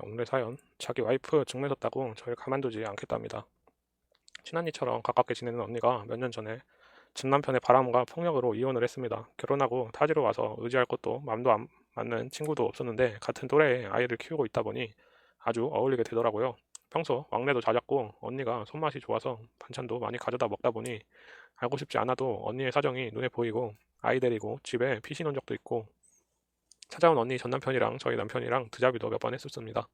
오늘의 사연, 자기 와이프 증명 섰다고 저를 가만두지 않겠답니다. 친언니처럼 가깝게 지내는 언니가 몇 년 전에 전 남편의 바람과 폭력으로 이혼을 했습니다. 결혼하고 타지로 와서 의지할 것도 마음도 안 맞는 친구도 없었는데 같은 또래의 아이를 키우고 있다 보니 아주 어울리게 되더라고요. 평소 왕래도 잦았고 언니가 손맛이 좋아서 반찬도 많이 가져다 먹다 보니 알고 싶지 않아도 언니의 사정이 눈에 보이고 아이 데리고 집에 피신 온 적도 있고 찾아온 언니 전 남편이랑 저희 남편이랑 드자비도 몇 번 했었습니다.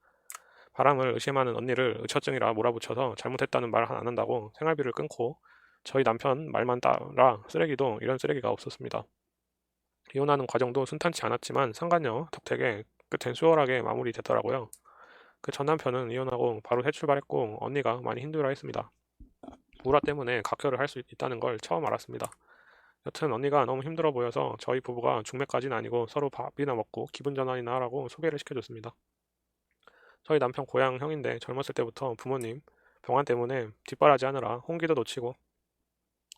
바람을 의심하는 언니를 의처증이라 몰아붙여서 잘못했다는 말 안 한다고 생활비를 끊고 저희 남편 말만 따라 쓰레기도 이런 쓰레기가 없었습니다. 이혼하는 과정도 순탄치 않았지만 상간녀 덕택에 끝엔 수월하게 마무리됐더라고요. 그 전 남편은 이혼하고 바로 해출발했고 언니가 많이 힘들어했습니다. 우라 때문에 각혈을 할 수 있다는 걸 처음 알았습니다. 여튼 언니가 너무 힘들어 보여서 저희 부부가 중매까지는 아니고 서로 밥이나 먹고 기분 전환이나 하라고 소개를 시켜줬습니다. 저희 남편 고향 형인데 젊었을 때부터 부모님 병환 때문에 뒷바라지 하느라 홍기도 놓치고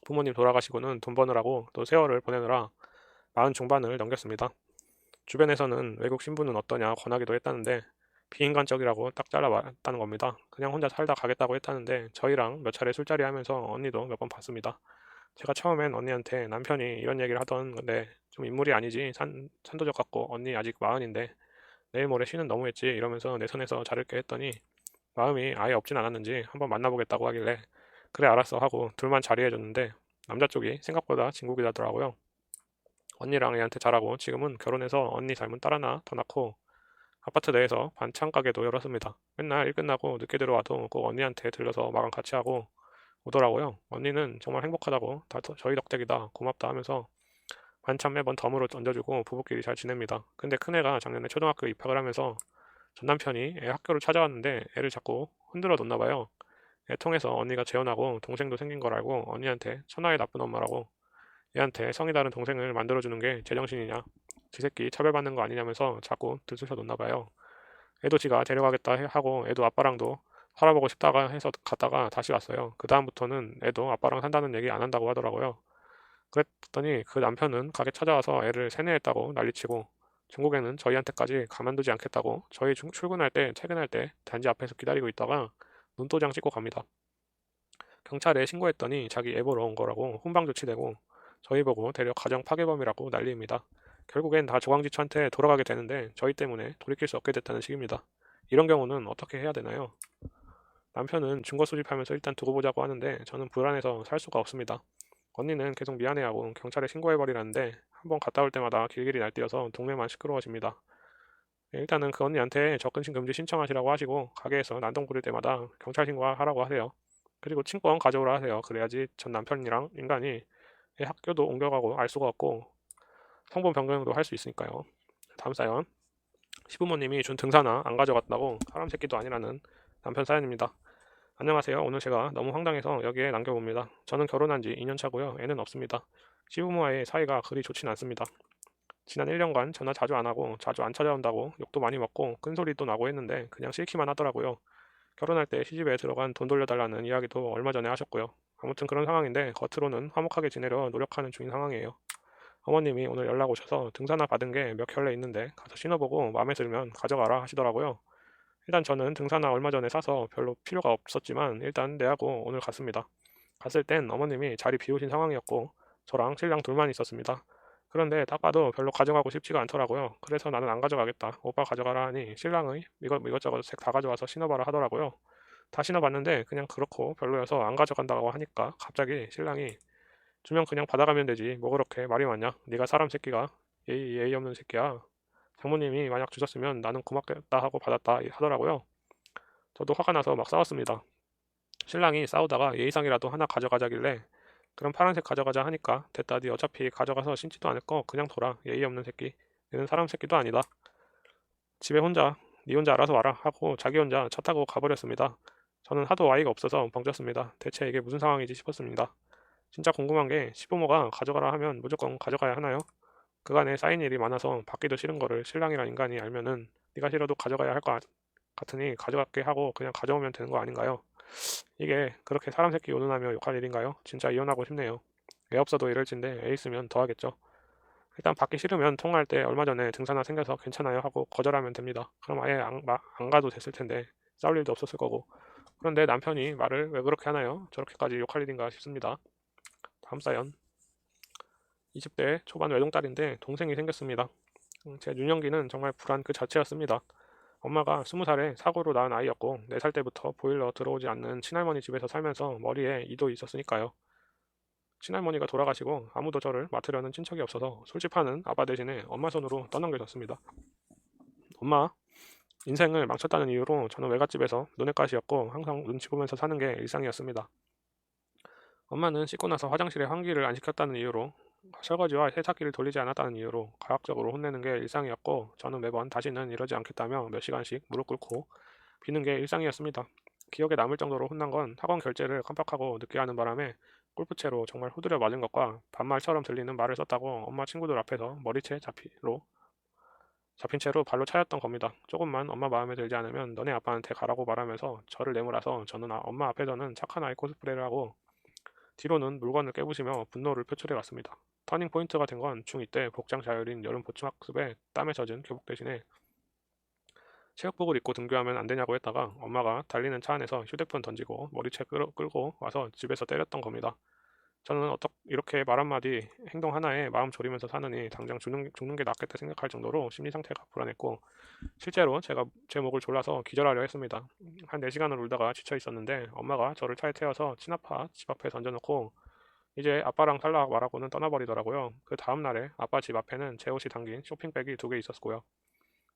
부모님 돌아가시고는 돈 버느라고 또 세월을 보내느라 마흔 중반을 넘겼습니다. 주변에서는 외국 신부는 어떠냐 권하기도 했다는데 비인간적이라고 딱 잘라봤다는 겁니다. 그냥 혼자 살다 가겠다고 했다는데 저희랑 몇 차례 술자리 하면서 언니도 몇 번 봤습니다. 제가 처음엔 언니한테 남편이 이런 얘기를 하던 건데 좀 인물이 아니지 산, 산도적 같고 언니 아직 마흔인데 내일 모레 쉬는 너무했지 이러면서 내 손에서 자를게 했더니 마음이 아예 없진 않았는지 한번 만나보겠다고 하길래 그래 알았어 하고 둘만 자리해줬는데 남자 쪽이 생각보다 진국이라더라고요. 언니랑 애한테 잘하고 지금은 결혼해서 언니 삶은 딸 하나 더 낳고 아파트 내에서 반찬 가게도 열었습니다. 맨날 일 끝나고 늦게 들어와도 꼭 언니한테 들려서 마감 같이 하고 오더라고요. 언니는 정말 행복하다고 다 저희 덕택이다 고맙다 하면서 반찬 매번 덤으로 얹어주고 부부끼리 잘 지냅니다. 근데 큰애가 작년에 초등학교 입학을 하면서 전 남편이 애 학교를 찾아왔는데 애를 자꾸 흔들어 놓나 봐요. 애 통해서 언니가 재혼하고 동생도 생긴 걸 알고 언니한테 천하의 나쁜 엄마라고 얘한테 성이 다른 동생을 만들어주는 게 제정신이냐 지 새끼 차별받는 거 아니냐면서 자꾸 들쑤셔 놓나 봐요. 애도 지가 데려가겠다 하고 애도 아빠랑도 살아보고 싶다가 해서 갔다가 다시 왔어요. 그 다음부터는 애도 아빠랑 산다는 얘기 안 한다고 하더라고요. 그랬더니 그 남편은 가게 찾아와서 애를 세뇌했다고 난리치고 중국에는 저희한테까지 가만두지 않겠다고 저희 출근할 때 퇴근할 때 단지 앞에서 기다리고 있다가 눈도장 찍고 갑니다. 경찰에 신고했더니 자기 애 보러 온 거라고 훈방 조치되고 저희 보고 대려 가정 파괴범이라고 난리입니다. 결국엔 다 조광지처한테 돌아가게 되는데 저희 때문에 돌이킬 수 없게 됐다는 식입니다. 이런 경우는 어떻게 해야 되나요? 남편은 증거 수집하면서 일단 두고 보자고 하는데 저는 불안해서 살 수가 없습니다. 언니는 계속 미안해하고 경찰에 신고해버리라는데 한번 갔다 올 때마다 길길이 날뛰어서 동네만 시끄러워집니다. 일단은 그 언니한테 접근신 금지 신청하시라고 하시고 가게에서 난동 부릴 때마다 경찰 신고하라고 하세요. 그리고 친권 가져오라 하세요. 그래야지 전 남편이랑 인간이 학교도 옮겨가고 알 수가 없고 성분 변경도 할 수 있으니까요. 다음 사연. 시부모님이 준 등산화 안 가져갔다고 사람 새끼도 아니라는 남편 사연입니다. 안녕하세요. 오늘 제가 너무 황당해서 여기에 남겨봅니다. 저는 결혼한 지 2년 차고요. 애는 없습니다. 시부모와의 사이가 그리 좋진 않습니다. 지난 1년간 전화 자주 안 하고 자주 안 찾아온다고 욕도 많이 먹고 끈소리도 나고 했는데 그냥 싫기만 하더라고요. 결혼할 때 시집에 들어간 돈 돌려달라는 이야기도 얼마 전에 하셨고요. 아무튼 그런 상황인데 겉으로는 화목하게 지내려 노력하는 중인 상황이에요. 어머님이 오늘 연락 오셔서 등산화 받은 게 몇 켤레 있는데 가서 신어보고 마음에 들면 가져가라 하시더라고요. 일단 저는 등산화 얼마 전에 사서 별로 필요가 없었지만 일단 내하고 오늘 갔습니다. 갔을 땐 어머님이 자리 비우신 상황이었고 저랑 신랑 둘만 있었습니다. 그런데 딱 봐도 별로 가져가고 싶지가 않더라고요. 그래서 나는 안 가져가겠다. 오빠 가져가라 하니 신랑의 이것 이것저것 색 다 가져와서 신어봐라 하더라고요. 다 신어봤는데 그냥 그렇고 별로여서 안 가져간다고 하니까 갑자기 신랑이 주면 그냥 받아가면 되지. 뭐 그렇게 말이 많냐? 네가 사람 새끼가 예의, 예의 없는 새끼야. 장모님이 만약 주셨으면 나는 고맙겠다 하고 받았다 하더라고요. 저도 화가 나서 막 싸웠습니다. 신랑이 싸우다가 예의상이라도 하나 가져가자길래 그럼 파란색 가져가자 하니까 됐다 네 어차피 가져가서 신지도 않을 거 그냥 둬라 예의 없는 새끼 얘는 사람 새끼도 아니다. 집에 혼자 네 혼자 알아서 와라 하고 자기 혼자 차 타고 가버렸습니다. 저는 하도 아이가 없어서 벙쪘습니다. 대체 이게 무슨 상황이지 싶었습니다. 진짜 궁금한 게 시부모가 가져가라 하면 무조건 가져가야 하나요? 그간에 쌓인 일이 많아서 받기도 싫은 거를 신랑이란 인간이 알면은 네가 싫어도 가져가야 할 것 같으니 가져갈게 하고 그냥 가져오면 되는 거 아닌가요? 이게 그렇게 사람 새끼 운운하며 욕할 일인가요? 진짜 이혼하고 싶네요. 애 없어도 이럴 진데 애 있으면 더 하겠죠. 일단 받기 싫으면 통화할 때 얼마 전에 등산화 생겨서 괜찮아요 하고 거절하면 됩니다. 그럼 아예 안, 마- 안 가도 됐을 텐데 싸울 일도 없었을 거고. 그런데 남편이 말을 왜 그렇게 하나요? 저렇게까지 욕할 일인가 싶습니다. 다음 사연. 20대 초반 외동딸인데 동생이 생겼습니다. 음, 제 유년기는 정말 불안 그 자체였습니다. 엄마가 20살에 사고로 낳은 아이였고 4살 때부터 보일러 들어오지 않는 친할머니 집에서 살면서 머리에 이도 있었으니까요. 친할머니가 돌아가시고 아무도 저를 맡으려는 친척이 없어서 술집하는 아빠 대신에 엄마 손으로 떠넘겨졌습니다. 엄마, 인생을 망쳤다는 이유로 저는 외갓집에서 눈엣가시였고 항상 눈치 보면서 사는 게 일상이었습니다. 엄마는 씻고 나서 화장실에 환기를 안 시켰다는 이유로 설거지와 세탁기를 돌리지 않았다는 이유로 가학적으로 혼내는 게 일상이었고 저는 매번 다시는 이러지 않겠다며 몇 시간씩 무릎 꿇고 비는 게 일상이었습니다. 기억에 남을 정도로 혼난 건 학원 결제를 깜빡하고 늦게 하는 바람에 골프채로 정말 후드려 맞은 것과 반말처럼 들리는 말을 썼다고 엄마 친구들 앞에서 머리채 잡히로 잡힌 채로 발로 차였던 겁니다. 조금만 엄마 마음에 들지 않으면 너네 아빠한테 가라고 말하면서 저를 내몰아서 저는 아- 엄마 앞에서는 착한 아이 코스프레를 하고 뒤로는 물건을 깨부시며 분노를 표출해 왔습니다. 터닝 포인트가 된 건 중2 때 복장 자율인 여름 보충 학습에 땀에 젖은 교복 대신에 체육복을 입고 등교하면 안 되냐고 했다가 엄마가 달리는 차 안에서 휴대폰 던지고 머리채 끌, 끌고 와서 집에서 때렸던 겁니다. 저는 어떻 이렇게 말 한마디 행동 하나에 마음 졸이면서 사느니 당장 죽는, 죽는 게 낫겠다 생각할 정도로 심리 상태가 불안했고 실제로 제가 제 목을 졸라서 기절하려 했습니다. 한 4시간을 울다가 지쳐 있었는데 엄마가 저를 차에 태워서 친아파 집 앞에 던져놓고 이제 아빠랑 살라 말하고는 떠나버리더라고요. 그 다음 날에 아빠 집 앞에는 제 옷이 담긴 쇼핑백이 두 개 있었고요.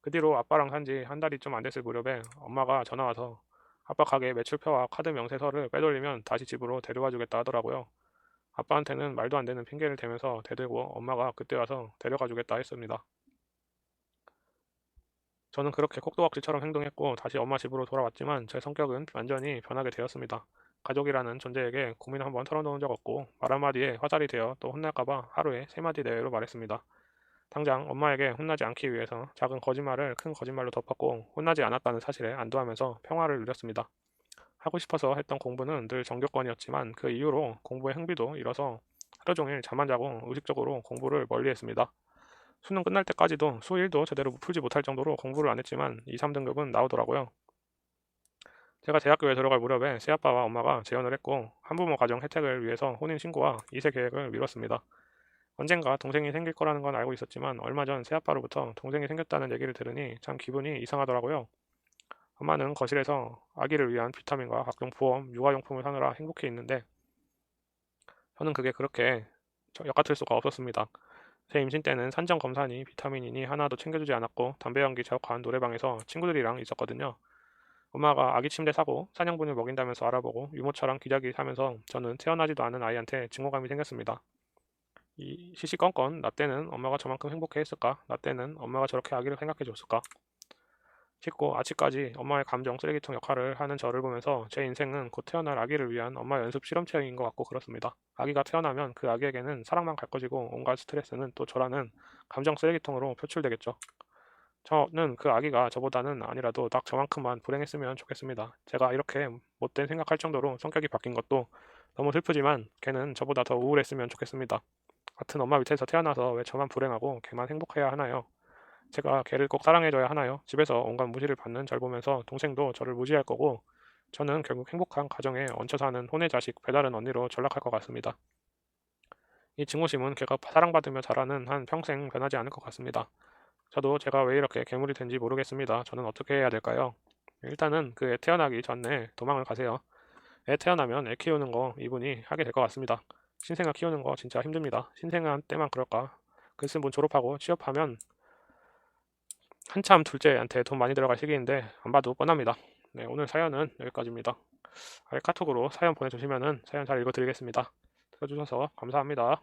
그 뒤로 아빠랑 산 지 한 달이 좀 안 됐을 무렵에 엄마가 전화 와서 아빠 가게 매출표와 카드 명세서를 빼돌리면 다시 집으로 데려와 주겠다 하더라고요. 아빠한테는 말도 안 되는 핑계를 대면서 대들고 엄마가 그때 와서 데려가 주겠다 했습니다. 저는 그렇게 콕도박질처럼 행동했고 다시 엄마 집으로 돌아왔지만 제 성격은 완전히 변하게 되었습니다. 가족이라는 존재에게 고민 한번 털어놓은 적 없고 말 한마디에 화살이 되어 또 혼날까봐 하루에 세 마디 내외로 말했습니다. 당장 엄마에게 혼나지 않기 위해서 작은 거짓말을 큰 거짓말로 덮었고 혼나지 않았다는 사실에 안도하면서 평화를 누렸습니다. 하고 싶어서 했던 공부는 늘 정교권이었지만 그 이후로 공부의 흥미도 잃어서 하루 종일 잠안 자고 의식적으로 공부를 멀리했습니다. 수능 끝날 때까지도 수1도 제대로 풀지 못할 정도로 공부를 안 했지만 2, 3등급은 나오더라고요. 제가 대학교에 들어갈 무렵에 새아빠와 엄마가 재혼을 했고 한부모 가정 혜택을 위해서 혼인신고와 이세 계획을 미뤘습니다. 언젠가 동생이 생길 거라는 건 알고 있었지만 얼마 전 새아빠로부터 동생이 생겼다는 얘기를 들으니 참 기분이 이상하더라고요. 엄마는 거실에서 아기를 위한 비타민과 각종 보험, 육아용품을 사느라 행복해 있는데 저는 그게 그렇게 저- 역 같을 수가 없었습니다. 제 임신 때는 산정 검사니 비타민이니 하나도 챙겨주지 않았고 담배 연기 자욱한 노래방에서 친구들이랑 있었거든요. 엄마가 아기 침대 사고 사냥분을 먹인다면서 알아보고 유모차랑 기저귀 사면서 저는 태어나지도 않은 아이한테 증오감이 생겼습니다. 이 시시건건 나 때는 엄마가 저만큼 행복해 했을까? 나 때는 엄마가 저렇게 아기를 생각해 줬을까? 싶고 아직까지 엄마의 감정 쓰레기통 역할을 하는 저를 보면서 제 인생은 곧 태어날 아기를 위한 엄마 연습 실험체인 것 같고 그렇습니다. 아기가 태어나면 그 아기에게는 사랑만 갈 것이고 온갖 스트레스는 또 저라는 감정 쓰레기통으로 표출되겠죠. 저는 그 아기가 저보다는 아니라도 딱 저만큼만 불행했으면 좋겠습니다. 제가 이렇게 못된 생각할 정도로 성격이 바뀐 것도 너무 슬프지만 걔는 저보다 더 우울했으면 좋겠습니다. 같은 엄마 밑에서 태어나서 왜 저만 불행하고 걔만 행복해야 하나요? 제가 걔를 꼭 사랑해줘야 하나요? 집에서 온갖 무시를 받는 절 보면서 동생도 저를 무시할 거고 저는 결국 행복한 가정에 얹혀 사는 혼의 자식 배다른 언니로 전락할 것 같습니다. 이 증오심은 걔가 사랑받으며 자라는 한 평생 변하지 않을 것 같습니다. 저도 제가 왜 이렇게 괴물이 된지 모르겠습니다. 저는 어떻게 해야 될까요? 일단은 그 애 태어나기 전에 도망을 가세요. 애 태어나면 애 키우는 거 이분이 하게 될 것 같습니다. 신생아 키우는 거 진짜 힘듭니다. 신생아 때만 그럴까? 글쎄 뭐 졸업하고 취업하면 한참 둘째한테 돈 많이 들어갈 시기인데 안 봐도 뻔합니다. 네, 오늘 사연은 여기까지입니다. 아래 카톡으로 사연 보내주시면은 사연 잘 읽어드리겠습니다. 들어주셔서 감사합니다.